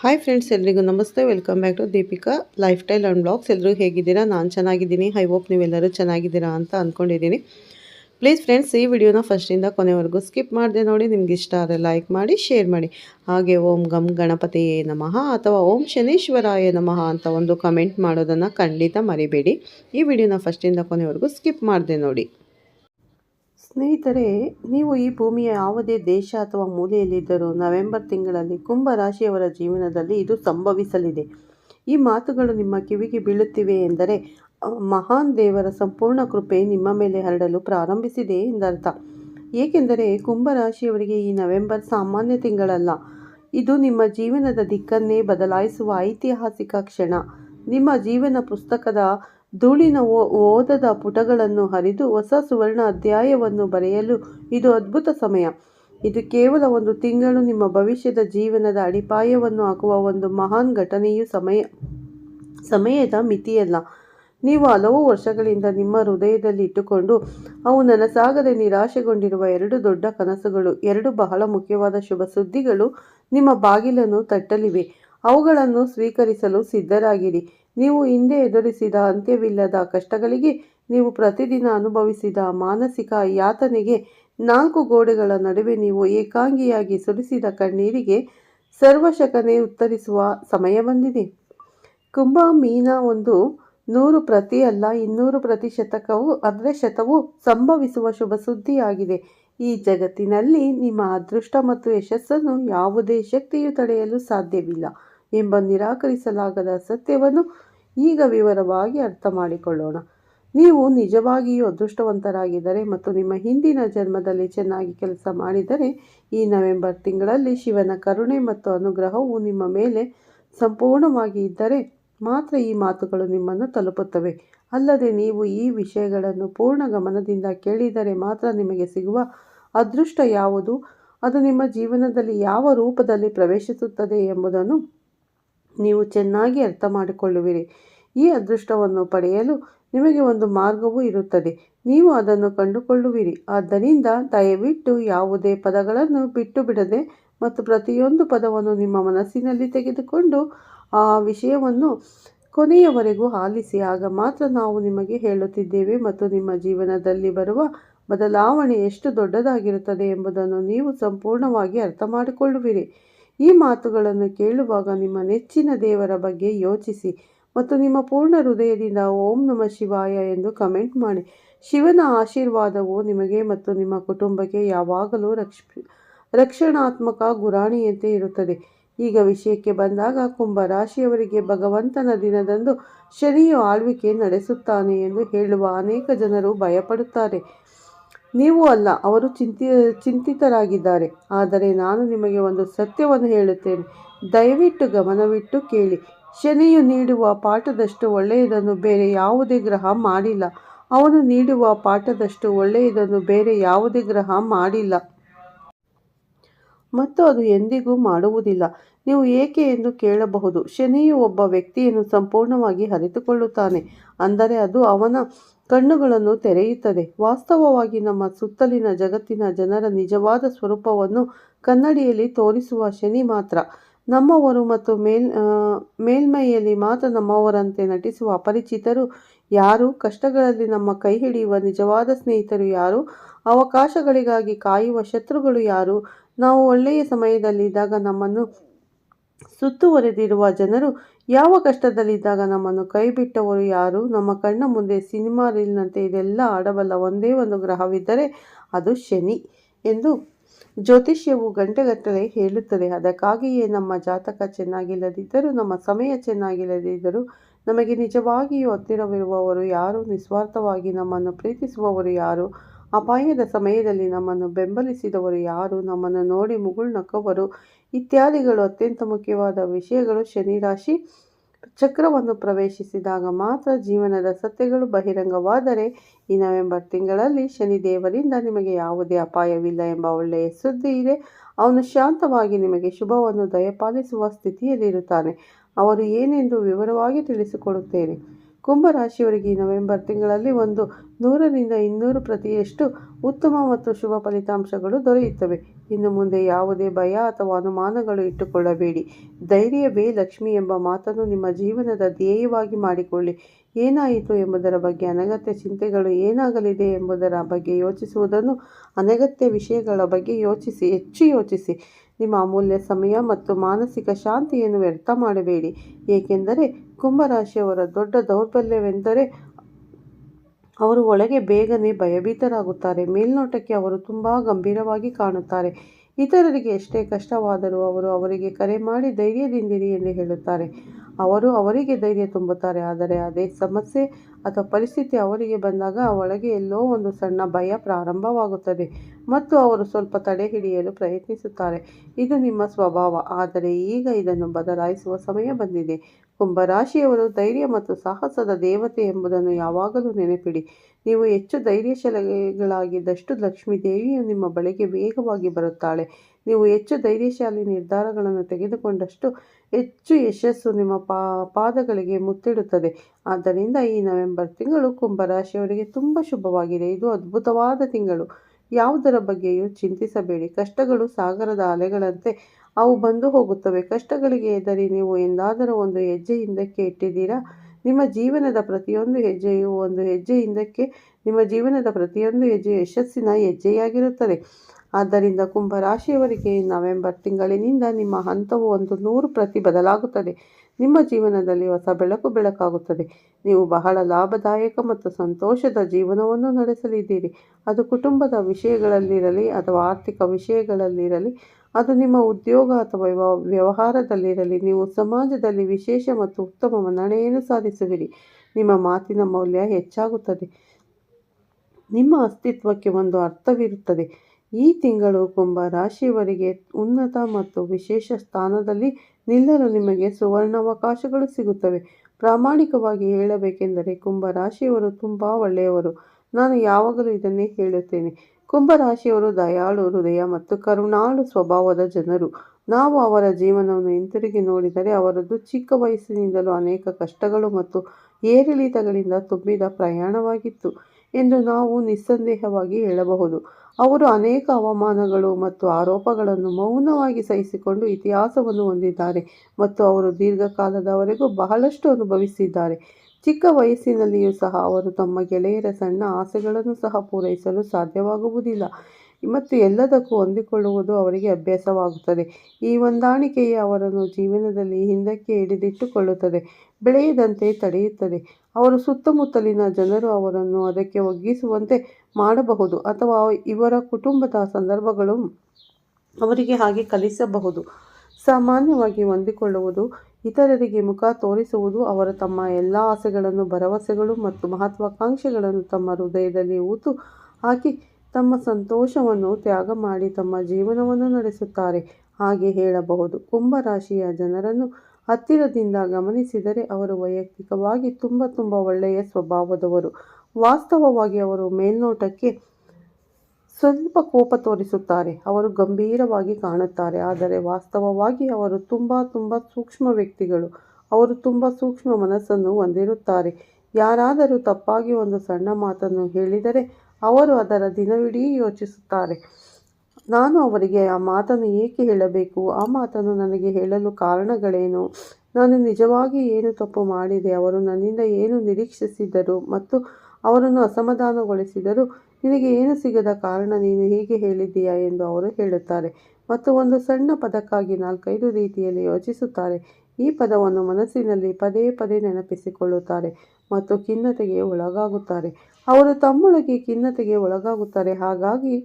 Hi friends ಎಲ್ರಿಗೂ ನಮಸ್ತೆ. Welcome back to Deepika lifestyle and blogs ಎಲ್ಲರೂ ಹೇಗಿದ್ದೀರಾ? ನಾನು ಚೆನ್ನಾಗಿದ್ದೀನಿ. ಐ ಹೋಪ್ ನೀವೆಲ್ಲರೂ ಚೆನ್ನಾಗಿದ್ದೀರಾ ಅಂತ ಅಂದ್ಕೊಂಡಿದ್ದೀನಿ ಪ್ಲೀಸ್ ಫ್ರೆಂಡ್ಸ್ ಈ ವಿಡಿಯೋನ ಫಸ್ಟಿಂದ ಕೊನೆವರೆಗೂ ಸ್ಕಿಪ್ ಮಾಡಿದೆ ನೋಡಿ. ನಿಮ್ಗೆ ಇಷ್ಟ ಆದರೆ ಲೈಕ್ ಮಾಡಿ ಶೇರ್ ಮಾಡಿ. ಹಾಗೆ ಓಂ ಗಮ್ ಗಣಪತಿಯೇ ನಮಃ ಅಥವಾ ಓಂ ಶನೀಶ್ವರಾಯ ನಮಃ ಅಂತ ಒಂದು ಕಮೆಂಟ್ ಮಾಡೋದನ್ನು ಖಂಡಿತ ಮರಿಬೇಡಿ. ಈ ವಿಡಿಯೋನ ಫಸ್ಟಿಂದ ಕೊನೆವರೆಗೂ ಸ್ಕಿಪ್ ಮಾಡಿದೆ ನೋಡಿ. ಸ್ನೇಹಿತರೆ, ನೀವು ಈ ಭೂಮಿಯ ಯಾವುದೇ ದೇಶ ಅಥವಾ ಮೂಲೆಯಲ್ಲಿದ್ದರೂ ನವೆಂಬರ್ ತಿಂಗಳಲ್ಲಿ ಕುಂಭ ರಾಶಿಯವರ ಜೀವನದಲ್ಲಿ ಇದು ಸಂಭವಿಸಲಿದೆ. ಈ ಮಾತುಗಳು ನಿಮ್ಮ ಕಿವಿಗೆ ಬೀಳುತ್ತಿವೆ ಎಂದರೆ ಮಹಾನ್ ದೇವರ ಸಂಪೂರ್ಣ ಕೃಪೆ ನಿಮ್ಮ ಮೇಲೆ ಹರಡಲು ಪ್ರಾರಂಭಿಸಿದೆ ಎಂದರ್ಥ. ಏಕೆಂದರೆ ಕುಂಭ ರಾಶಿಯವರಿಗೆ ಈ ನವೆಂಬರ್ ಸಾಮಾನ್ಯ ತಿಂಗಳಲ್ಲ. ಇದು ನಿಮ್ಮ ಜೀವನದ ದಿಕ್ಕನ್ನೇ ಬದಲಾಯಿಸುವ ಐತಿಹಾಸಿಕ ಕ್ಷಣ. ನಿಮ್ಮ ಜೀವನ ಪುಸ್ತಕದ ಧೂಳಿನ ಓದದ ಪುಟಗಳನ್ನು ಹರಿದು ಹೊಸ ಸುವರ್ಣ ಅಧ್ಯಾಯವನ್ನು ಬರೆಯಲು ಇದು ಅದ್ಭುತ ಸಮಯ. ಇದು ಕೇವಲ ಒಂದು ತಿಂಗಳು, ನಿಮ್ಮ ಭವಿಷ್ಯದ ಜೀವನದ ಅಡಿಪಾಯವನ್ನು ಹಾಕುವ ಒಂದು ಮಹಾನ್ ಘಟನೆಯು ಸಮಯ, ಸಮಯದ ಮಿತಿಯಲ್ಲ. ನೀವು ಹಲವು ವರ್ಷಗಳಿಂದ ನಿಮ್ಮ ಹೃದಯದಲ್ಲಿ ಇಟ್ಟುಕೊಂಡು, ಅವು ನನಸಾಗದೆ ನಿರಾಶೆಗೊಂಡಿರುವ ಎರಡು ದೊಡ್ಡ ಕನಸುಗಳು, ಎರಡು ಬಹಳ ಮುಖ್ಯವಾದ ಶುಭ ಸುದ್ದಿಗಳು ನಿಮ್ಮ ಬಾಗಿಲನ್ನು ತಟ್ಟಲಿವೆ. ಅವುಗಳನ್ನು ಸ್ವೀಕರಿಸಲು ಸಿದ್ಧರಾಗಿರಿ. ನೀವು ಹಿಂದೆ ಎದುರಿಸಿದ ಅಂತ್ಯವಿಲ್ಲದ ಕಷ್ಟಗಳಿಗೆ ನೀವು ಪ್ರತಿದಿನ ಅನುಭವಿಸಿದ ಮಾನಸಿಕ ಯಾತನೆಗೆ ನಾಲ್ಕು ಗೋಡೆಗಳ ನಡುವೆ ನೀವು ಏಕಾಂಗಿಯಾಗಿ ಸುರಿಸಿದ ಕಣ್ಣೀರಿಗೆ ಸರ್ವಶಕನೆ ಉತ್ತರಿಸುವ ಸಮಯ ಬಂದಿದೆ. ಕುಂಭ, ಮೀನ ಒಂದು ನೂರು ಪ್ರತಿ ಅಲ್ಲ ಇನ್ನೂರು ಪ್ರತಿಶತಕವು ಅಂದರೆ ಶತವು ಸಂಭವಿಸುವ ಶುಭ ಸುದ್ದಿಯಾಗಿದೆ ಈ ಜಗತ್ತಿನಲ್ಲಿ ನಿಮ್ಮ ಅದೃಷ್ಟ ಮತ್ತು ಯಶಸ್ಸನ್ನು ಯಾವುದೇ ಶಕ್ತಿಯು ತಡೆಯಲು ಸಾಧ್ಯವಿಲ್ಲ ಎಂಬ ನಿರಾಕರಿಸಲಾಗದ ಸತ್ಯವನ್ನು ಈಗ ವಿವರವಾಗಿ ಅರ್ಥ ಮಾಡಿಕೊಳ್ಳೋಣ ನೀವು ನಿಜವಾಗಿಯೂ ಅದೃಷ್ಟವಂತರಾಗಿದ್ದರೆ ಮತ್ತು ನಿಮ್ಮ ಹಿಂದಿನ ಜನ್ಮದಲ್ಲಿ ಚೆನ್ನಾಗಿ ಕೆಲಸ ಮಾಡಿದರೆ, ಈ ನವೆಂಬರ್ ತಿಂಗಳಲ್ಲಿ ಶಿವನ ಕರುಣೆ ಮತ್ತು ಅನುಗ್ರಹವು ನಿಮ್ಮ ಮೇಲೆ ಸಂಪೂರ್ಣವಾಗಿ ಇದ್ದರೆ ಮಾತ್ರ ಈ ಮಾತುಗಳು ನಿಮ್ಮನ್ನು ತಲುಪುತ್ತವೆ. ಅಲ್ಲದೆ ನೀವು ಈ ವಿಷಯಗಳನ್ನು ಪೂರ್ಣ ಗಮನದಿಂದ ಕೇಳಿದರೆ ಮಾತ್ರ ನಿಮಗೆ ಸಿಗುವ ಅದೃಷ್ಟ ಯಾವುದು? ಅದು ನಿಮ್ಮ ಜೀವನದಲ್ಲಿ ಯಾವ ರೂಪದಲ್ಲಿ ಪ್ರವೇಶಿಸುತ್ತದೆ ಎಂಬುದನ್ನು ನೀವು ಚೆನ್ನಾಗಿ ಅರ್ಥ ಮಾಡಿಕೊಳ್ಳುವಿರಿ. ಈ ಅದೃಷ್ಟವನ್ನು ಪಡೆಯಲು ನಿಮಗೆ ಒಂದು ಮಾರ್ಗವೂ ಇರುತ್ತದೆ. ನೀವು ಅದನ್ನು ಕಂಡುಕೊಳ್ಳುವಿರಿ. ಆದ್ದರಿಂದ ದಯವಿಟ್ಟು ಯಾವುದೇ ಪದಗಳನ್ನು ಬಿಟ್ಟು ಬಿಡದೆ ಮತ್ತು ಪ್ರತಿಯೊಂದು ಪದವನ್ನು ನಿಮ್ಮ ಮನಸ್ಸಿನಲ್ಲಿ ತೆಗೆದುಕೊಂಡು ಆ ವಿಷಯವನ್ನು ಕೊನೆಯವರೆಗೂ ಆಲಿಸಿ, ಆಗ ಮಾತ್ರ ನಾವು ನಿಮಗೆ ಹೇಳುತ್ತಿದ್ದೇವೆ ಮತ್ತು ನಿಮ್ಮ ಜೀವನದಲ್ಲಿ ಬರುವ ಬದಲಾವಣೆ ಎಷ್ಟು ದೊಡ್ಡದಾಗಿರುತ್ತದೆ ಎಂಬುದನ್ನು ನೀವು ಸಂಪೂರ್ಣವಾಗಿ ಅರ್ಥ ಮಾಡಿಕೊಳ್ಳುವಿರಿ ಈ ಮಾತುಗಳನ್ನು ಕೇಳುವಾಗ ನಿಮ್ಮ ನೆಚ್ಚಿನ ದೇವರ ಬಗ್ಗೆ ಯೋಚಿಸಿ ಮತ್ತು ನಿಮ್ಮ ಪೂರ್ಣ ಹೃದಯದಿಂದ ಓಂ ನಮ ಶಿವಾಯ ಎಂದು ಕಮೆಂಟ್ ಮಾಡಿ. ಶಿವನ ಆಶೀರ್ವಾದವು ನಿಮಗೆ ಮತ್ತು ನಿಮ್ಮ ಕುಟುಂಬಕ್ಕೆ ಯಾವಾಗಲೂ ರಕ್ಷ, ರಕ್ಷಣಾತ್ಮಕ ಗುರಾಣಿಯಂತೆ ಇರುತ್ತದೆ. ಈಗ ವಿಷಯಕ್ಕೆ ಬಂದಾಗ ಕುಂಭ ರಾಶಿಯವರಿಗೆ ಭಗವಂತನ ದಿನದಂದು ಶನಿಯು ಆಳ್ವಿಕೆ ನಡೆಸುತ್ತಾನೆ ಎಂದು ಹೇಳುವ ಅನೇಕ ಜನರು ಭಯಪಡುತ್ತಾರೆ. ನೀವು ಅಲ್ಲ, ಅವರು ಚಿಂತಿ, ಚಿಂತಿತರಾಗಿದ್ದಾರೆ. ಆದರೆ ನಾನು ನಿಮಗೆ ಒಂದು ಸತ್ಯವನ್ನು ಹೇಳುತ್ತೇನೆ. ದಯವಿಟ್ಟು ಗಮನವಿಟ್ಟು ಕೇಳಿ. ಶನಿಯು ನೀಡುವ ಪಾಠದಷ್ಟು ಒಳ್ಳೆಯದನ್ನು ಬೇರೆ ಯಾವುದೇ ಗ್ರಹ ಮಾಡಿಲ್ಲ. ಅವನು ನೀಡುವ ಪಾಠದಷ್ಟು ಒಳ್ಳೆಯದನ್ನು ಬೇರೆ ಯಾವುದೇ ಗ್ರಹ ಮಾಡಿಲ್ಲ. ಮತ್ತು ಅದು ಎಂದಿಗೂ ಮಾಡುವುದಿಲ್ಲ. ನೀವು ಏಕೆ ಎಂದು ಕೇಳಬಹುದು. ಶನಿಯು ಒಬ್ಬ ವ್ಯಕ್ತಿಯನ್ನು ಸಂಪೂರ್ಣವಾಗಿ ಹರಿತುಕೊಳ್ಳುತ್ತಾನೆ ಅಂದರೆ ಅದು ಅವನ ಕಣ್ಣುಗಳನ್ನು ತೆರೆಯುತ್ತದೆ. ವಾಸ್ತವವಾಗಿ ನಮ್ಮ ಸುತ್ತಲಿನ ಜಗತ್ತಿನ ಜನರ ನಿಜವಾದ ಸ್ವರೂಪವನ್ನು ಕನ್ನಡಿಯಲ್ಲಿ ತೋರಿಸುವ ಶನಿ ಮಾತ್ರ. ನಮ್ಮವರು ಮತ್ತು ಮೇಲ್ ಮೇಲ್ಮೈಯಲ್ಲಿ ಮಾತ್ರ ನಮ್ಮವರಂತೆ ನಟಿಸುವ ಅಪರಿಚಿತರು ಯಾರು? ಕಷ್ಟಗಳಲ್ಲಿ ನಮ್ಮ ಕೈ ಹಿಡಿಯುವ ನಿಜವಾದ ಸ್ನೇಹಿತರು ಯಾರು? ಅವಕಾಶಗಳಿಗಾಗಿ ಕಾಯುವ ಶತ್ರುಗಳು ಯಾರು? ನಾವು ಒಳ್ಳೆಯ ಸಮಯದಲ್ಲಿದ್ದಾಗ ನಮ್ಮನ್ನು ಸುತ್ತುವರೆದಿರುವ ಜನರು ಯಾವ ಕಷ್ಟದಲ್ಲಿದ್ದಾಗ ನಮ್ಮನ್ನು ಕೈಬಿಟ್ಟವರು ಯಾರು? ನಮ್ಮ ಕಣ್ಣ ಮುಂದೆ ಸಿನಿಮಾ ರೀಲ್ನಂತೆ ಇದೆಲ್ಲ ಆಡಬಲ್ಲ ಒಂದೇ ಒಂದು ಗ್ರಹವಿದ್ದರೆ ಅದು ಶನಿ ಎಂದು ಜ್ಯೋತಿಷ್ಯವು ಗಂಟೆಗಟ್ಟಲೆ ಹೇಳುತ್ತದೆ. ಅದಕ್ಕಾಗಿಯೇ ನಮ್ಮ ಜಾತಕ ಚೆನ್ನಾಗಿಲ್ಲದಿದ್ದರೂ, ನಮ್ಮ ಸಮಯ ಚೆನ್ನಾಗಿಲ್ಲದಿದ್ದರೂ ನಮಗೆ ನಿಜವಾಗಿಯೂ ಹತ್ತಿರವಿರುವವರು ಯಾರು? ನಿಸ್ವಾರ್ಥವಾಗಿ ನಮ್ಮನ್ನು ಪ್ರೀತಿಸುವವರು ಯಾರು? ಅಪಾಯದ ಸಮಯದಲ್ಲಿ ನಮ್ಮನ್ನು ಬೆಂಬಲಿಸಿದವರು ಯಾರು? ನಮ್ಮನ್ನು ನೋಡಿ ಮುಗುಳ್ನಕ್ಕವರು ಇತ್ಯಾದಿಗಳು ಅತ್ಯಂತ ಮುಖ್ಯವಾದ ವಿಷಯಗಳು. ಶನಿ ರಾಶಿ ಚಕ್ರವನ್ನು ಪ್ರವೇಶಿಸಿದಾಗ ಮಾತ್ರ ಜೀವನದ ಸತ್ಯಗಳು ಬಹಿರಂಗವಾದರೆ ಈ ನವೆಂಬರ್ ತಿಂಗಳಲ್ಲಿ ಶನಿದೇವರಿಂದ ನಿಮಗೆ ಯಾವುದೇ ಅಪಾಯವಿಲ್ಲ ಎಂಬ ಒಳ್ಳೆಯ ಸುದ್ದಿ ಇದೆ. ಅವನು ಶಾಂತವಾಗಿ ನಿಮಗೆ ಶುಭವನ್ನು ದಯಪಾಲಿಸುವ ಸ್ಥಿತಿಯಲ್ಲಿರುತ್ತಾನೆ. ಅವರು ಏನೆಂದು ವಿವರವಾಗಿ ತಿಳಿಸಿಕೊಡುತ್ತೇನೆ? ಕುಂಭರಾಶಿಯವರಿಗೆ ನವೆಂಬರ್ ತಿಂಗಳಲ್ಲಿ ಒಂದು ನೂರರಿಂದ ಇನ್ನೂರು ಪ್ರತಿಯಷ್ಟು ಉತ್ತಮ ಮತ್ತು ಶುಭ ಫಲಿತಾಂಶಗಳು ದೊರೆಯುತ್ತವೆ. ಇನ್ನು ಮುಂದೆ ಯಾವುದೇ ಭಯ ಅಥವಾ ಅನುಮಾನಗಳು ಇಟ್ಟುಕೊಳ್ಳಬೇಡಿ. ಧೈರ್ಯವೇ ಲಕ್ಷ್ಮಿ ಎಂಬ ಮಾತನ್ನು ನಿಮ್ಮ ಜೀವನದ ಧ್ಯೇಯವಾಗಿ ಮಾಡಿಕೊಳ್ಳಿ. ಏನಾಯಿತು ಎಂಬುದರ ಬಗ್ಗೆ ಅನಗತ್ಯ ಚಿಂತೆಗಳು ಏನಾಗಲಿದೆ ಎಂಬುದರ ಬಗ್ಗೆ ಯೋಚಿಸುವುದನ್ನು ಅನಗತ್ಯ ವಿಷಯಗಳ ಬಗ್ಗೆ ಯೋಚಿಸಿ, ಹೆಚ್ಚು ಯೋಚಿಸಿ. ನಿಮ್ಮ ಅಮೂಲ್ಯ ಸಮಯ ಮತ್ತು ಮಾನಸಿಕ ಶಾಂತಿಯನ್ನು ವ್ಯರ್ಥ ಮಾಡಬೇಡಿ. ಏಕೆಂದರೆ ಕುಂಭರಾಶಿಯವರ ದೊಡ್ಡ ದೌರ್ಬಲ್ಯವೆಂದರೆ ಅವರು ಒಳಗೆ ಬೇಗನೆ ಭಯಭೀತರಾಗುತ್ತಾರೆ. ಮೇಲ್ನೋಟಕ್ಕೆ ಅವರು ತುಂಬ ಗಂಭೀರವಾಗಿ ಕಾಣುತ್ತಾರೆ. ಇತರರಿಗೆ ಎಷ್ಟೇ ಕಷ್ಟವಾದರೂ ಅವರು ಅವರಿಗೆ ಕರೆ ಮಾಡಿ ಧೈರ್ಯದಿಂದಿರಿ ಎಂದು ಹೇಳುತ್ತಾರೆ. ಅವರು ಅವರಿಗೆ ಧೈರ್ಯ ತುಂಬುತ್ತಾರೆ. ಆದರೆ ಅದೇ ಸಮಸ್ಯೆ ಅಥವಾ ಪರಿಸ್ಥಿತಿ ಅವರಿಗೆ ಬಂದಾಗ ಒಳಗೆ ಎಲ್ಲೋ ಒಂದು ಸಣ್ಣ ಭಯ ಪ್ರಾರಂಭವಾಗುತ್ತದೆ ಮತ್ತು ಅವರು ಸ್ವಲ್ಪ ತಡೆ ಹಿಡಿಯಲು ಪ್ರಯತ್ನಿಸುತ್ತಾರೆ. ಇದು ನಿಮ್ಮ ಸ್ವಭಾವ. ಆದರೆ ಈಗ ಇದನ್ನು ಬದಲಾಯಿಸುವ ಸಮಯ ಬಂದಿದೆ. ಕುಂಭರಾಶಿಯವರು ಧೈರ್ಯ ಮತ್ತು ಸಾಹಸದ ದೇವತೆ ಎಂಬುದನ್ನು ಯಾವಾಗಲೂ ನೆನಪಿಡಿ. ನೀವು ಹೆಚ್ಚು ಧೈರ್ಯಶಾಲಿಗಳಾಗಿದ್ದಷ್ಟು ಲಕ್ಷ್ಮೀ ದೇವಿಯು ನಿಮ್ಮ ಬಳಿಗೆ ವೇಗವಾಗಿ ಬರುತ್ತಾಳೆ. ನೀವು ಹೆಚ್ಚು ಧೈರ್ಯಶಾಲಿ ನಿರ್ಧಾರಗಳನ್ನು ತೆಗೆದುಕೊಂಡಷ್ಟು ಹೆಚ್ಚು ಯಶಸ್ಸು ನಿಮ್ಮ ಪಾದಗಳಿಗೆ ಮುತ್ತಿಡುತ್ತದೆ. ಆದ್ದರಿಂದ ಈ ನವೆಂಬರ್ ತಿಂಗಳು ಕುಂಭರಾಶಿಯವರಿಗೆ ತುಂಬ ಶುಭವಾಗಿದೆ. ಇದು ಅದ್ಭುತವಾದ ತಿಂಗಳು. ಯಾವುದರ ಬಗ್ಗೆಯೂ ಚಿಂತಿಸಬೇಡಿ. ಕಷ್ಟಗಳು ಸಾಗರದ ಅಲೆಗಳಂತೆ ಅವು ಬಂದು ಹೋಗುತ್ತವೆ. ಕಷ್ಟಗಳಿಗೆ ಎದರಿ ನೀವು ಎಂದಾದರೂ ಒಂದು ಹೆಜ್ಜೆ ಹಿಂದಕ್ಕೆ ಇಟ್ಟಿದ್ದೀರಾ ನಿಮ್ಮ ಜೀವನದ ಪ್ರತಿಯೊಂದು ಹೆಜ್ಜೆಯು ಒಂದು ಹೆಜ್ಜೆ ಹಿಂದಕ್ಕೆ ನಿಮ್ಮ ಜೀವನದ ಪ್ರತಿಯೊಂದು ಹೆಜ್ಜೆ ಯಶಸ್ಸಿನ ಹೆಜ್ಜೆಯಾಗಿರುತ್ತದೆ. ಆದ್ದರಿಂದ ಕುಂಭರಾಶಿಯವರಿಗೆ ನವೆಂಬರ್ ತಿಂಗಳಿನಿಂದ ನಿಮ್ಮ ಹಂತವು ಒಂದು ನೂರು ಪ್ರತಿ ಬದಲಾಗುತ್ತದೆ. ನಿಮ್ಮ ಜೀವನದಲ್ಲಿ ಹೊಸ ಬೆಳಕು ಬೆಳಕಾಗುತ್ತದೆ. ನೀವು ಬಹಳ ಲಾಭದಾಯಕ ಮತ್ತು ಸಂತೋಷದ ಜೀವನವನ್ನು ನಡೆಸಲಿದ್ದೀರಿ. ಅದು ಕುಟುಂಬದ ವಿಷಯಗಳಲ್ಲಿರಲಿ ಅಥವಾ ಆರ್ಥಿಕ ವಿಷಯಗಳಲ್ಲಿರಲಿ, ಅದು ನಿಮ್ಮ ಉದ್ಯೋಗ ಅಥವಾ ವ್ಯವಹಾರದಲ್ಲಿರಲಿ, ನೀವು ಸಮಾಜದಲ್ಲಿ ವಿಶೇಷ ಮತ್ತು ಉತ್ತಮ ಮನ್ನಣೆಯನ್ನು ಸಾಧಿಸುವಿರಿ. ನಿಮ್ಮ ಮಾತಿನ ಮೌಲ್ಯ ಹೆಚ್ಚಾಗುತ್ತದೆ. ನಿಮ್ಮ ಅಸ್ತಿತ್ವಕ್ಕೆ ಒಂದು ಅರ್ಥವಿರುತ್ತದೆ. ಈ ತಿಂಗಳು ಕುಂಭ ರಾಶಿಯವರಿಗೆ ಉನ್ನತ ಮತ್ತು ವಿಶೇಷ ಸ್ಥಾನದಲ್ಲಿ ನಿಲ್ಲಲು ನಿಮಗೆ ಸುವರ್ಣಾವಕಾಶಗಳು ಸಿಗುತ್ತವೆ. ಪ್ರಾಮಾಣಿಕವಾಗಿ ಹೇಳಬೇಕೆಂದರೆ ಕುಂಭ ರಾಶಿಯವರು ತುಂಬ ಒಳ್ಳೆಯವರು. ನಾನು ಯಾವಾಗಲೂ ಇದನ್ನೇ ಹೇಳುತ್ತೇನೆ. ಕುಂಭರಾಶಿಯವರು ದಯಾಳು, ಹೃದಯ ಮತ್ತು ಕರುಣಾಳು ಸ್ವಭಾವದ ಜನರು. ನಾವು ಅವರ ಜೀವನವನ್ನು ಹಿಂತಿರುಗಿ ನೋಡಿದರೆ ಅವರದ್ದು ಚಿಕ್ಕ ವಯಸ್ಸಿನಿಂದಲೂ ಅನೇಕ ಕಷ್ಟಗಳು ಮತ್ತು ಏರಿಳಿತಗಳಿಂದ ತುಂಬಿದ ಪ್ರಯಾಣವಾಗಿತ್ತು. ಎಂದು ನಾವು ನಿಸ್ಸಂದೇಹವಾಗಿ ಹೇಳಬಹುದು. ಅವರು ಅನೇಕ ಅವಮಾನಗಳು ಮತ್ತು ಆರೋಪಗಳನ್ನು ಮೌನವಾಗಿ ಸಹಿಸಿಕೊಂಡು ಇತಿಹಾಸವನ್ನು ಹೊಂದಿದ್ದಾರೆ ಮತ್ತು ಅವರು ದೀರ್ಘಕಾಲದವರೆಗೂ ಬಹಳಷ್ಟು ಅನುಭವಿಸಿದ್ದಾರೆ. ಚಿಕ್ಕ ವಯಸ್ಸಿನಲ್ಲಿಯೂ ಸಹ ಅವರು ತಮ್ಮ ಗೆಳೆಯರ ಸಣ್ಣ ಆಸೆಗಳನ್ನು ಸಹ ಪೂರೈಸಲು ಸಾಧ್ಯವಾಗುವುದಿಲ್ಲ. ಮತ್ತು ಎಲ್ಲದಕ್ಕೂ ಹೊಂದಿಕೊಳ್ಳುವುದು ಅವರಿಗೆ ಅಭ್ಯಾಸವಾಗುತ್ತದೆ. ಈ ಹೊಂದಾಣಿಕೆಯೇ ಅವರನ್ನು ಜೀವನದಲ್ಲಿ ಹಿಂದಕ್ಕೆ ಹಿಡಿದಿಟ್ಟುಕೊಳ್ಳುತ್ತದೆ, ಬೆಳೆಯದಂತೆ ತಡೆಯುತ್ತದೆ. ಅವರು ಸುತ್ತಮುತ್ತಲಿನ ಜನರು ಅವರನ್ನು ಅದಕ್ಕೆ ಒಗ್ಗಿಸುವಂತೆ ಮಾಡಬಹುದು ಅಥವಾ ಇವರ ಕುಟುಂಬದ ಸಂದರ್ಭಗಳು ಅವರಿಗೆ ಹಾಗೆ ಕಲಿಸಬಹುದು. ಸಾಮಾನ್ಯವಾಗಿ ಹೊಂದಿಕೊಳ್ಳುವುದು ಇತರರಿಗೆ ಮುಖ ತೋರಿಸುವುದು ಅವರ ತಮ್ಮ ಎಲ್ಲ ಆಸೆಗಳನ್ನು, ಭರವಸೆಗಳು ಮತ್ತು ಮಹತ್ವಾಕಾಂಕ್ಷೆಗಳನ್ನು ತಮ್ಮ ಹೃದಯದಲ್ಲಿ ಊತು ಹಾಕಿ ತಮ್ಮ ಸಂತೋಷವನ್ನು ತ್ಯಾಗ ಮಾಡಿ ತಮ್ಮ ಜೀವನವನ್ನು ನಡೆಸುತ್ತಾರೆ. ಹಾಗೆ ಹೇಳಬಹುದು. ಕುಂಭರಾಶಿಯ ಜನರನ್ನು ಹತ್ತಿರದಿಂದ ಗಮನಿಸಿದರೆ ಅವರು ವೈಯಕ್ತಿಕವಾಗಿ ತುಂಬ ತುಂಬ ಒಳ್ಳೆಯ ಸ್ವಭಾವದವರು. ವಾಸ್ತವವಾಗಿ ಅವರು ಮೇಲ್ನೋಟಕ್ಕೆ ಸ್ವಲ್ಪ ಕೋಪ ತೋರಿಸುತ್ತಾರೆ. ಅವರು ಗಂಭೀರವಾಗಿ ಕಾಣುತ್ತಾರೆ. ಆದರೆ ವಾಸ್ತವವಾಗಿ ಅವರು ತುಂಬ ತುಂಬ ಸೂಕ್ಷ್ಮ ವ್ಯಕ್ತಿಗಳು. ಅವರು ತುಂಬ ಸೂಕ್ಷ್ಮ ಮನಸ್ಸನ್ನು ಹೊಂದಿರುತ್ತಾರೆ. ಯಾರಾದರೂ ತಪ್ಪಾಗಿ ಒಂದು ಸಣ್ಣ ಮಾತನ್ನು ಹೇಳಿದರೆ ಅವರು ಅದರ ದಿನವಿಡೀ ಯೋಚಿಸುತ್ತಾರೆ. ನಾನು ಅವರಿಗೆ ಆ ಮಾತನ್ನು ಏಕೆ ಹೇಳಬೇಕು? ಆ ಮಾತನ್ನು ನನಗೆ ಹೇಳಲು ಕಾರಣಗಳೇನು? ನಾನು ನಿಜವಾಗಿ ಏನು ತಪ್ಪು ಮಾಡಿದೆ? ಅವರು ನನ್ನಿಂದ ಏನು ನಿರೀಕ್ಷಿಸಿದರು? ಮತ್ತು ಅವರನ್ನು ಅಸಮಾಧಾನಗೊಳಿಸಿದರು? ನಿನಗೆ ಏನು ಸಿಗದ ಕಾರಣ ನೀನು ಹೀಗೆ ಹೇಳಿದ್ದೀಯಾ ಎಂದು ಅವರು ಹೇಳುತ್ತಾರೆ. ಮತ್ತು ಒಂದು ಸಣ್ಣ ಪದಕ್ಕಾಗಿ ನಾಲ್ಕೈದು ರೀತಿಯಲ್ಲಿ ಯೋಚಿಸುತ್ತಾರೆ. ಈ ಪದವನ್ನು ಮನಸ್ಸಿನಲ್ಲಿ ಪದೇ ಪದೇ ನೆನಪಿಸಿಕೊಳ್ಳುತ್ತಾರೆ. ಮತ್ತು ಖಿನ್ನತೆಗೆ ಒಳಗಾಗುತ್ತಾರೆ. ಅವರು ತಮ್ಮೊಳಗೆ ಖಿನ್ನತೆಗೆ ಒಳಗಾಗುತ್ತಾರೆ. ಹಾಗಾಗಿ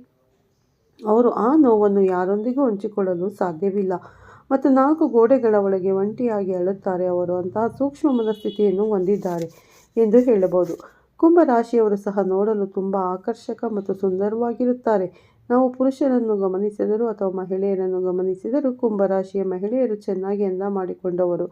ಅವರು ಆ ನೋವನ್ನು ಯಾರೊಂದಿಗೂ ಹಂಚಿಕೊಳ್ಳಲು ಸಾಧ್ಯವಿಲ್ಲ. ಮತ್ತು ನಾಲ್ಕು ಗೋಡೆಗಳ ಒಳಗೆ ಒಂಟಿಯಾಗಿ ಅಳುತ್ತಾರೆ. ಅವರು ಅಂತಹ ಸೂಕ್ಷ್ಮ ಮನಸ್ಥಿತಿಯನ್ನು ಹೊಂದಿದ್ದಾರೆ ಎಂದು ಹೇಳಬಹುದು. ಕುಂಭರಾಶಿಯವರು ಸಹ ನೋಡಲು ತುಂಬ ಆಕರ್ಷಕ ಮತ್ತು ಸುಂದರವಾಗಿರುತ್ತಾರೆ. ನಾವು ಪುರುಷರನ್ನು ಗಮನಿಸಿದರೂ ಅಥವಾ ಮಹಿಳೆಯರನ್ನು ಗಮನಿಸಿದರೂ ಕುಂಭರಾಶಿಯ ಮಹಿಳೆಯರು ಚೆನ್ನಾಗಿ ಅಂದ ಮಾಡಿಕೊಂಡವರು.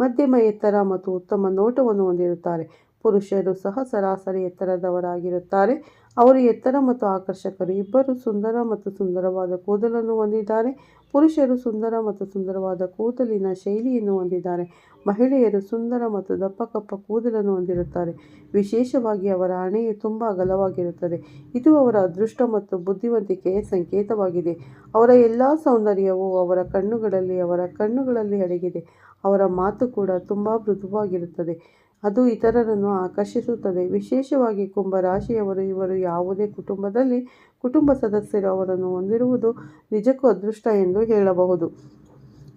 ಮಧ್ಯಮ ಎತ್ತರ ಮತ್ತು ಉತ್ತಮ ನೋಟವನ್ನು ಹೊಂದಿರುತ್ತಾರೆ. ಪುರುಷರು ಸಹ ಸರಾಸರಿ ಎತ್ತರದವರಾಗಿರುತ್ತಾರೆ. ಅವರು ಎತ್ತರ ಮತ್ತು ಆಕರ್ಷಕರು ಇಬ್ಬರು ಸುಂದರ ಮತ್ತು ಸುಂದರವಾದ ಕೂದಲನ್ನು ಹೊಂದಿದ್ದಾರೆ. ಪುರುಷರು ಸುಂದರ ಮತ್ತು ಸುಂದರವಾದ ಕೂದಲಿನ ಶೈಲಿಯನ್ನು ಹೊಂದಿದ್ದಾರೆ. ಮಹಿಳೆಯರು ಸುಂದರ ಮತ್ತು ದಪ್ಪ ಕಪ್ಪ ಕೂದಲನ್ನು ಹೊಂದಿರುತ್ತಾರೆ. ವಿಶೇಷವಾಗಿ ಅವರ ಹಣೆಯು ತುಂಬ ಅಗಲವಾಗಿರುತ್ತದೆ. ಇದು ಅವರ ಅದೃಷ್ಟ ಮತ್ತು ಬುದ್ಧಿವಂತಿಕೆಯ ಸಂಕೇತವಾಗಿದೆ. ಅವರ ಎಲ್ಲ ಸೌಂದರ್ಯವು ಅವರ ಕಣ್ಣುಗಳಲ್ಲಿ ಅವರ ಕಣ್ಣುಗಳಲ್ಲಿ ಅಡಗಿದೆ. ಅವರ ಮಾತು ಕೂಡ ತುಂಬ ಮೃದುವಾಗಿರುತ್ತದೆ. ಅದು ಇತರರನ್ನು ಆಕರ್ಷಿಸುತ್ತದೆ. ವಿಶೇಷವಾಗಿ ಕುಂಭ ರಾಶಿಯವರು ಇವರು ಯಾವುದೇ ಕುಟುಂಬದಲ್ಲಿ ಕುಟುಂಬ ಸದಸ್ಯರು ಅವರನ್ನು ಹೊಂದಿರುವುದು ನಿಜಕ್ಕೂ ಅದೃಷ್ಟ ಎಂದು ಹೇಳಬಹುದು.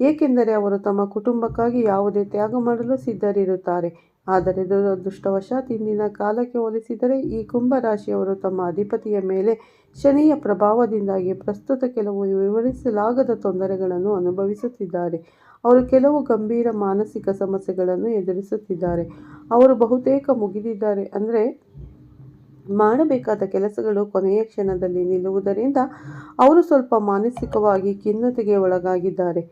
ಏಕೆಂದರೆ ಅವರು ತಮ್ಮ ಕುಟುಂಬಕ್ಕಾಗಿ ಯಾವುದೇ ತ್ಯಾಗ ಮಾಡಲು ಸಿದ್ಧರಿರುತ್ತಾರೆ. ಆದರೆ ದುರದೃಷ್ಟವಶಾತ್ ಇಂದಿನ ಕಾಲಕ್ಕೆ ಹೋಲಿಸಿದರೆ ಈ ಕುಂಭ ರಾಶಿಯವರು ತಮ್ಮ ಅಧಿಪತಿಯ ಮೇಲೆ ಶನಿಯ ಪ್ರಭಾವದಿಂದಾಗಿ ಪ್ರಸ್ತುತ ಕೆಲವು ವಿವರಿಸಲಾಗದ ತೊಂದರೆಗಳನ್ನು ಅನುಭವಿಸುತ್ತಿದ್ದಾರೆ. ಅವರು ಕೆಲವು ಗಂಭೀರ ಮಾನಸಿಕ ಸಮಸ್ಯೆಗಳನ್ನು ಎದುರಿಸುತ್ತಿದ್ದಾರೆ. ಅವರು ಬಹುತೇಕ ಮುಗಿದಿದ್ದಾರೆ. ಅಂದರೆ ಮಾಡಬೇಕಾದ ಕೆಲಸಗಳು ಕೊನೆಯ ಕ್ಷಣದಲ್ಲಿ ನಿಲ್ಲುವುದರಿಂದ ಅವರು ಸ್ವಲ್ಪ ಮಾನಸಿಕವಾಗಿ ಖಿನ್ನತೆಗೆ ಒಳಗಾಗಿದ್ದಾರೆ.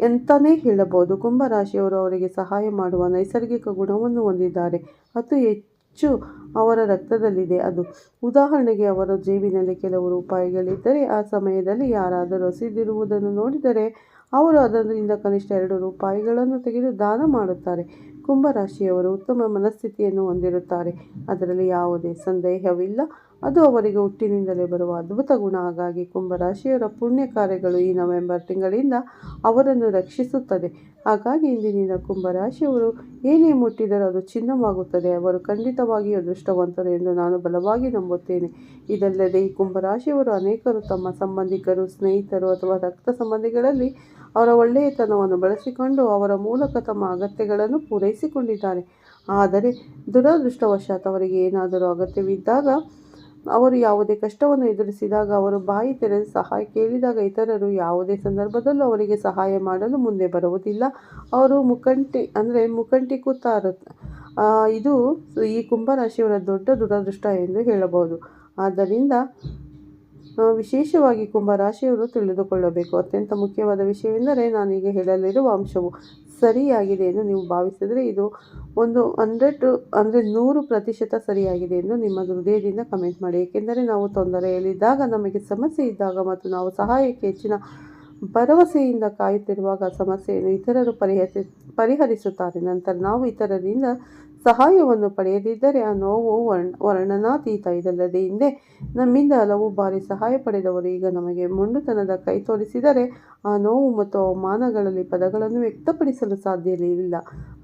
ಎಂತಲೇ ಹೇಳಬಹುದು, ಕುಂಭರಾಶಿಯವರು ಅವರಿಗೆ ಸಹಾಯ ಮಾಡುವ ನೈಸರ್ಗಿಕ ಗುಣವನ್ನು ಹೊಂದಿದ್ದಾರೆ. ಅತಿ ಹೆಚ್ಚು ಅವರ ರಕ್ತದಲ್ಲಿದೆ ಅದು. ಉದಾಹರಣೆಗೆ, ಅವರ ಜೇಬಿನಲ್ಲಿ ಕೆಲವು ರೂಪಾಯಿಗಳಿದ್ದರೆ, ಆ ಸಮಯದಲ್ಲಿ ಯಾರಾದರೂ ಹಸಿದಿರುವುದನ್ನು ನೋಡಿದರೆ, ಅವರು ಅದರಿಂದ ಕನಿಷ್ಠ ಎರಡು ರೂಪಾಯಿಗಳನ್ನು ತೆಗೆದು ದಾನ ಮಾಡುತ್ತಾರೆ. ಕುಂಭರಾಶಿಯವರು ಉತ್ತಮ ಮನಸ್ಥಿತಿಯನ್ನು ಹೊಂದಿರುತ್ತಾರೆ. ಅದರಲ್ಲಿ ಯಾವುದೇ ಸಂದೇಹವಿಲ್ಲ. ಅದು ಅವರಿಗೆ ಹುಟ್ಟಿನಿಂದಲೇ ಬರುವ ಅದ್ಭುತ ಗುಣ. ಹಾಗಾಗಿ ಕುಂಭರಾಶಿಯವರ ಪುಣ್ಯ ಕಾರ್ಯಗಳು ಈ ನವೆಂಬರ್ ತಿಂಗಳಿಂದ ಅವರನ್ನು ರಕ್ಷಿಸುತ್ತದೆ. ಹಾಗಾಗಿ ಇಂದಿನಿಂದ ಕುಂಭರಾಶಿಯವರು ಏನೇ ಮುಟ್ಟಿದರೂ ಅದು ಚಿನ್ನವಾಗುತ್ತದೆ. ಅವರು ಖಂಡಿತವಾಗಿಯೂ ಅದೃಷ್ಟವಂತರು ಎಂದು ನಾನು ಬಲವಾಗಿ ನಂಬುತ್ತೇನೆ. ಇದಲ್ಲದೆ ಈ ಕುಂಭರಾಶಿಯವರು ಅನೇಕರು ತಮ್ಮ ಸಂಬಂಧಿಕರು, ಸ್ನೇಹಿತರು ಅಥವಾ ರಕ್ತ ಸಂಬಂಧಿಗಳಲ್ಲಿ ಅವರ ಒಳ್ಳೆಯತನವನ್ನು ಬಳಸಿಕೊಂಡು ಅವರ ಮೂಲಕ ತಮ್ಮ ಅಗತ್ಯಗಳನ್ನು ಪೂರೈಸಿಕೊಂಡಿದ್ದಾರೆ. ಆದರೆ ದುರದೃಷ್ಟವಶಾತ್ ಅವರಿಗೆ ಏನಾದರೂ ಅಗತ್ಯವಿದ್ದಾಗ, ಅವರು ಯಾವುದೇ ಕಷ್ಟವನ್ನು ಎದುರಿಸಿದಾಗ, ಅವರು ಬಾಯಿ ತೆರೆದು ಸಹಾಯ ಕೇಳಿದಾಗ ಇತರರು ಯಾವುದೇ ಸಂದರ್ಭದಲ್ಲೂ ಅವರಿಗೆ ಸಹಾಯ ಮಾಡಲು ಮುಂದೆ ಬರುವುದಿಲ್ಲ. ಅವರು ಮುಖಂಟಿ, ಅಂದರೆ ಮುಖಂಟಿ ಕೂತಾರು. ಇದು ಈ ಕುಂಭರಾಶಿಯವರ ದೊಡ್ಡ ದುರದೃಷ್ಟ ಎಂದು ಹೇಳಬಹುದು. ಆದ್ದರಿಂದ ವಿಶೇಷವಾಗಿ ಕುಂಭರಾಶಿಯವರು ತಿಳಿದುಕೊಳ್ಳಬೇಕು. ಅತ್ಯಂತ ಮುಖ್ಯವಾದ ವಿಷಯವೆಂದರೆ ನಾನೀಗ ಹೇಳಲಿರುವ ಅಂಶವು ಸರಿಯಾಗಿದೆ ಎಂದು ನೀವು ಭಾವಿಸಿದರೆ ಇದು ಒಂದು ಹಂಡ್ರೆಡ್, ಅಂದರೆ ನೂರು ಪ್ರತಿಶತ ಸರಿಯಾಗಿದೆ ಎಂದು ನಿಮ್ಮ ಹೃದಯದಿಂದ ಕಮೆಂಟ್ ಮಾಡಿ. ಏಕೆಂದರೆ ನಾವು ತೊಂದರೆಯಲ್ಲಿದ್ದಾಗ, ನಮಗೆ ಸಮಸ್ಯೆ ಇದ್ದಾಗ ಮತ್ತು ನಾವು ಸಹಾಯಕ್ಕೆ ಹೆಚ್ಚಿನ ಭರವಸೆಯಿಂದ ಕಾಯುತ್ತಿರುವಾಗ ಸಮಸ್ಯೆಯನ್ನು ಇತರರು ಪರಿಹರಿಸಿ, ಪರಿಹರಿಸುತ್ತಾರೆ. ನಂತರ ನಾವು ಇತರರಿಂದ ಸಹಾಯವನ್ನು ಪಡೆಯದಿದ್ದರೆ ಆ ನೋವು ವರ್ಣ, ವರ್ಣನಾತೀತ ಇದಲ್ಲದೆ ಹಿಂದೆ ನಮ್ಮಿಂದ ಹಲವು ಬಾರಿ ಸಹಾಯ ಪಡೆದವರು ಈಗ ನಮಗೆ ಮುಂಡುತನದ ಕೈ ತೋರಿಸಿದರೆ ಆ ನೋವು ಮತ್ತು ಅವಮಾನಗಳಲ್ಲಿ ಪದಗಳನ್ನು ವ್ಯಕ್ತಪಡಿಸಲು ಸಾಧ್ಯವಿಲ್ಲ.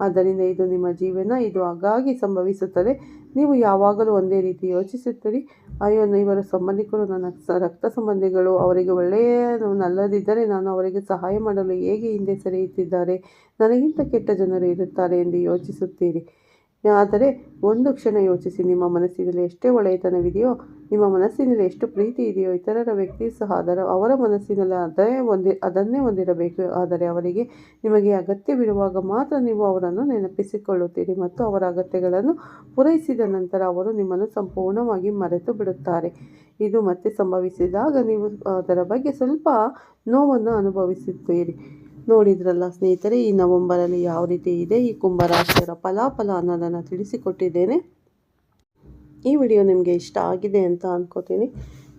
ಆದ್ದರಿಂದ ಇದು ನಿಮ್ಮ ಜೀವನ, ಇದು ಆಗಾಗ್ಗೆ ಸಂಭವಿಸುತ್ತದೆ. ನೀವು ಯಾವಾಗಲೂ ಒಂದೇ ರೀತಿ ಯೋಚಿಸುತ್ತೀರಿ. ಅಯ್ಯೋ, ಇವರ ಸಂಬಂಧಿಕರು ನನ್ನ ರಕ್ತ ಸಂಬಂಧಿಗಳು, ಅವರಿಗೆ ಒಳ್ಳೆಯ ನಲ್ಲದಿದ್ದರೆ ನಾನು ಅವರಿಗೆ ಸಹಾಯ ಮಾಡಲು ಹೇಗೆ ಹಿಂದೆ ಸರಿಯುತ್ತಿದ್ದಾರೆ? ನನಗಿಂತ ಕೆಟ್ಟ ಜನರು ಇರುತ್ತಾರೆ ಎಂದು ಯೋಚಿಸುತ್ತೀರಿ. ಆದರೆ ಒಂದು ಕ್ಷಣ ಯೋಚಿಸಿ, ನಿಮ್ಮ ಮನಸ್ಸಿನಲ್ಲಿ ಎಷ್ಟೇ ಒಳ್ಳೆಯತನವಿದೆಯೋ, ನಿಮ್ಮ ಮನಸ್ಸಿನಲ್ಲಿ ಎಷ್ಟು ಪ್ರೀತಿ ಇದೆಯೋ, ಇತರರ ವ್ಯಕ್ತಿ ಸಹ ಅದರ, ಅವರ ಮನಸ್ಸಿನಲ್ಲಿ ಅದೇ ಹೊಂದಿ ಅದನ್ನೇ ಹೊಂದಿರಬೇಕು. ಆದರೆ ಅವರಿಗೆ ನಿಮಗೆ ಅಗತ್ಯವಿರುವಾಗ ಮಾತ್ರ ನೀವು ಅವರನ್ನು ನೆನಪಿಸಿಕೊಳ್ಳುತ್ತೀರಿ ಮತ್ತು ಅವರ ಅಗತ್ಯಗಳನ್ನು ಪೂರೈಸಿದ ನಂತರ ಅವರು ನಿಮ್ಮನ್ನು ಸಂಪೂರ್ಣವಾಗಿ ಮರೆತು ಬಿಡುತ್ತಾರೆ. ಇದು ಮತ್ತೆ ಸಂಭವಿಸಿದಾಗ ನೀವು ಅದರ ಬಗ್ಗೆ ಸ್ವಲ್ಪ ನೋವನ್ನು ಅನುಭವಿಸುತ್ತೀರಿ. ನೋಡಿದ್ರಲ್ಲ ಸ್ನೇಹಿತರೆ, ಈ ನವಂಬರಲ್ಲಿ ಯಾವ ರೀತಿ ಇದೆ, ಈ ಕುಂಭರಾಶಿಯವರ ಫಲಾಫಲ ಅನ್ನೋದನ್ನು ತಿಳಿಸಿಕೊಟ್ಟಿದ್ದೇನೆ. ಈ ವಿಡಿಯೋ ನಿಮಗೆ ಇಷ್ಟ ಆಗಿದೆ ಅಂತ ಅಂದ್ಕೋತೀನಿ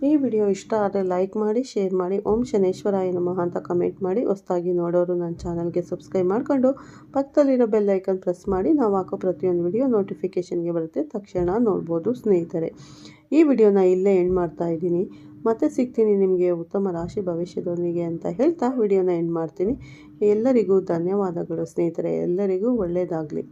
ಈ ವಿಡಿಯೋ ಇಷ್ಟ ಆದರೆ ಲೈಕ್ ಮಾಡಿ, ಶೇರ್ ಮಾಡಿ. ಓಂ ಶನೇಶ್ವರಾಯ ನಮಃ ಅಂತ ಕಮೆಂಟ್ ಮಾಡಿ. ಹೊಸದಾಗಿ ನೋಡೋರು ನನ್ನ ಚಾನಲ್ಗೆ ಸಬ್ಸ್ಕ್ರೈಬ್ ಮಾಡಿಕೊಂಡು ಪಕ್ಕದಲ್ಲಿರೋ ಬೆಲ್ ಐಕನ್ ಪ್ರೆಸ್ ಮಾಡಿ. ನಾವು ಹಾಕೋ ಪ್ರತಿಯೊಂದು ವಿಡಿಯೋ ನೋಟಿಫಿಕೇಷನ್ಗೆ ಬರುತ್ತೆ. ತಕ್ಷಣ ನೋಡ್ಬೋದು ಸ್ನೇಹಿತರೆ. ಈ ವಿಡಿಯೋನ ಇಲ್ಲೇ ಎಂಡ್ ಮಾಡ್ತಾ ಇದ್ದೀನಿ. ಮತ್ತೆ ಸಿಗ್ತೀನಿ ನಿಮಗೆ ಉತ್ತಮ ರಾಶಿ ಭವಿಷ್ಯದೊಂದಿಗೆ ಅಂತ ಹೇಳ್ತಾ ವಿಡಿಯೋನ ಎಂಡ್ ಮಾಡ್ತೀನಿ. ಎಲ್ಲರಿಗೂ ಧನ್ಯವಾದಗಳು ಸ್ನೇಹಿತರೆ. ಎಲ್ಲರಿಗೂ ಒಳ್ಳೆಯದಾಗಲಿ